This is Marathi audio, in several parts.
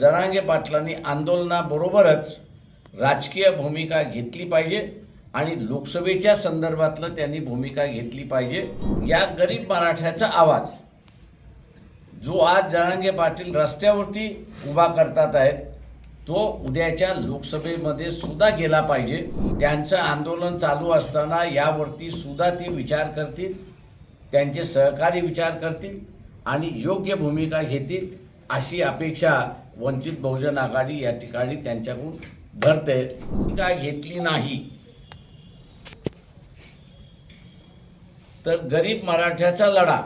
जरांगे पाटलांनी आंदोलनाबरोबरच राजकीय भूमिका घेतली पाहिजे आणि लोकसभेच्या संदर्भातलं त्यांनी भूमिका घेतली पाहिजे या गरीब मराठ्याचा आवाज. जो आज जरांगे पाटील रस्त्यावरती उभा करतात आहेत तो उद्याच्या लोकसभेमध्ये सुद्धा गेला पाहिजे. त्यांचं आंदोलन चालू असताना यावरती सुद्धा ते विचार करतील त्यांचे सहकारी विचार करतील आणि योग्य भूमिका घेतील. अशी अपेक्षा वंचित बहुजन आघाडी या ठिकाणी त्यांच्याकडून धरते भूमिका घेतली नाही. तर गरीब मराठ्याचा लढा.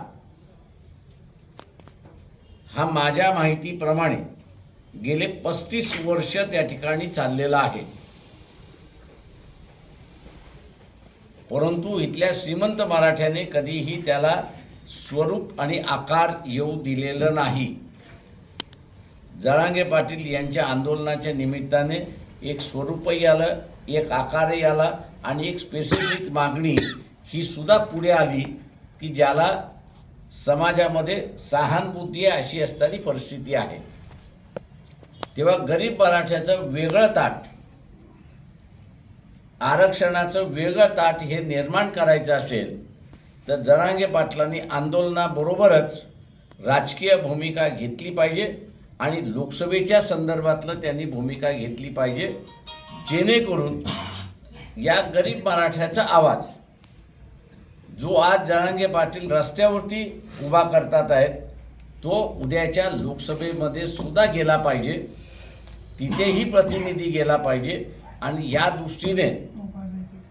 हा माझ्या माहितीप्रमाणे गेले पस्तीस वर्ष त्या ठिकाणी चाललेला आहे. परंतु इथल्या श्रीमंत मराठ्याने कधीही त्याला स्वरूप आणि आकार येऊ दिलेलं नाही. जरांगे पाटील यांच्या आंदोलनाच्या निमित्ताने एक स्वरूपही आलं एक आकारही आला आणि एक स्पेसिफिक मागणी ही सुद्धा पुढे आली की ज्याला समाजामध्ये सहानुभूती आहे अशी असणारी परिस्थिती आहे. तेव्हा गरीब मराठ्याचं वेगळं ताट आरक्षणाचं वेगळं ताट हे निर्माण करायचं असेल तर जरांगे पाटलांनी आंदोलनाबरोबरच राजकीय भूमिका घेतली पाहिजे. आणि लोकसभेच्या संदर्भातलं त्यांनी भूमिका घेतली पाहिजे जेणेकरून या गरीब मराठ्याचा आवाज जो आज जळांगे पाटील रस्त्यावरती उभा करतात आहेत तो उद्याच्या लोकसभेमध्ये सुद्धा गेला पाहिजे. तिथेही प्रतिनिधी गेला पाहिजे आणि या दृष्टीने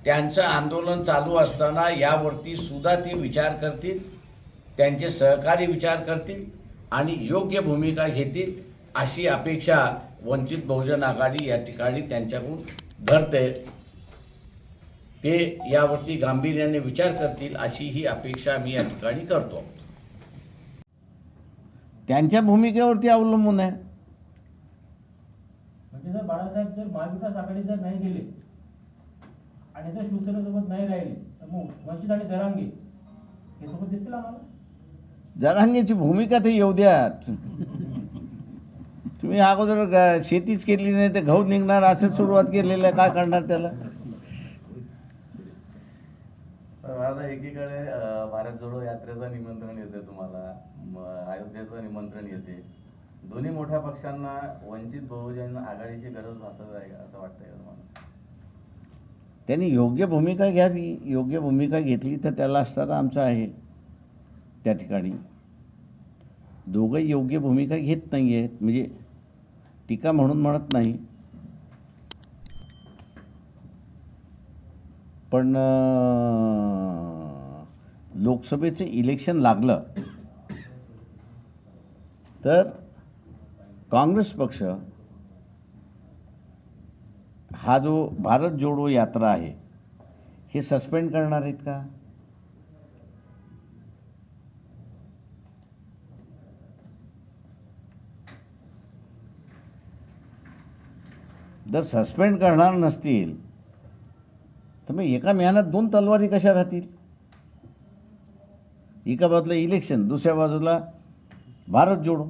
त्यांचं आंदोलन चालू असताना यावरती सुद्धा ते विचार करतील त्यांचे सहकारी विचार करतील. आणि योग्य भूमिका घेतील अशी अपेक्षा वंचित बहुजन आघाडी या ठिकाणी त्यांच्याकडून धरते ते यावरती गांभीर्याने विचार करतील अशी ही अपेक्षा मी या ठिकाणी करतो. त्यांच्या भूमिकेवरती अवलंबून आहे. म्हणजे जर बाळासाहेब जर महाविकास आघाडी जर नाही गेले आणि जर शिवसेनेसोबत नाही राहिले तर मग वंचित आणि जरांगे हे सोबत दिसतील आम्हाला? जरांगेची भूमिका ते येऊ द्या. तुम्ही अगोदर शेतीच केली नाही तर गहू निघणार असं सुरुवात केलेलं आहे. काय करणार त्याला? एकीकडे भारत जोडो यात्रेचं निमंत्रण येते तुम्हाला. अयोध्येचं निमंत्रण येते. दोन्ही मोठ्या पक्षांना वंचित बहुजन आघाडीची गरज भासत आहे का? असं वाटतंय तुम्हाला? त्यांनी योग्य भूमिका घ्यावी. योग्य भूमिका घेतली तर त्याला असताना आमचं आहे. त्या ठिकाणी. दोघं योग्य भूमिका घेत नाही आहेत म्हणजे टीका म्हणून म्हणत नाही. पण लोकसभेचं इलेक्शन लागलं तर काँग्रेस पक्ष हा जो भारत जोडो यात्रा आहे हे सस्पेंड करणार आहेत का? जर सस्पेंड करणार नसतील तर मग एका मेहनत दोन तलवारी कशा राहतील? एका बाजूला इलेक्शन दुसऱ्या बाजूला भारत जोडो.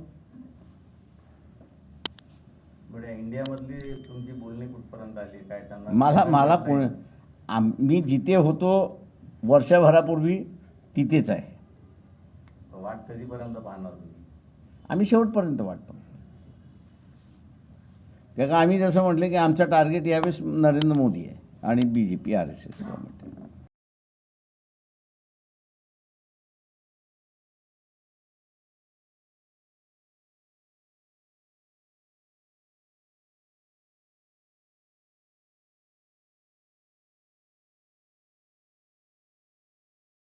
इंडियामधली तुमची बोलणी कुठपर्यंत आली? काय त्यांना मला मला पुणे आम मी जिथे होतो वर्षभरापूर्वी तिथेच आहे. वाट कधीपर्यंत पाहणार तुम्ही? आम्ही शेवटपर्यंत वाट पाहू. कारण का आम्ही जसं म्हटलं की आमचं टार्गेट यावेळेस नरेंद्र मोदी आहे आणि B J P R S S government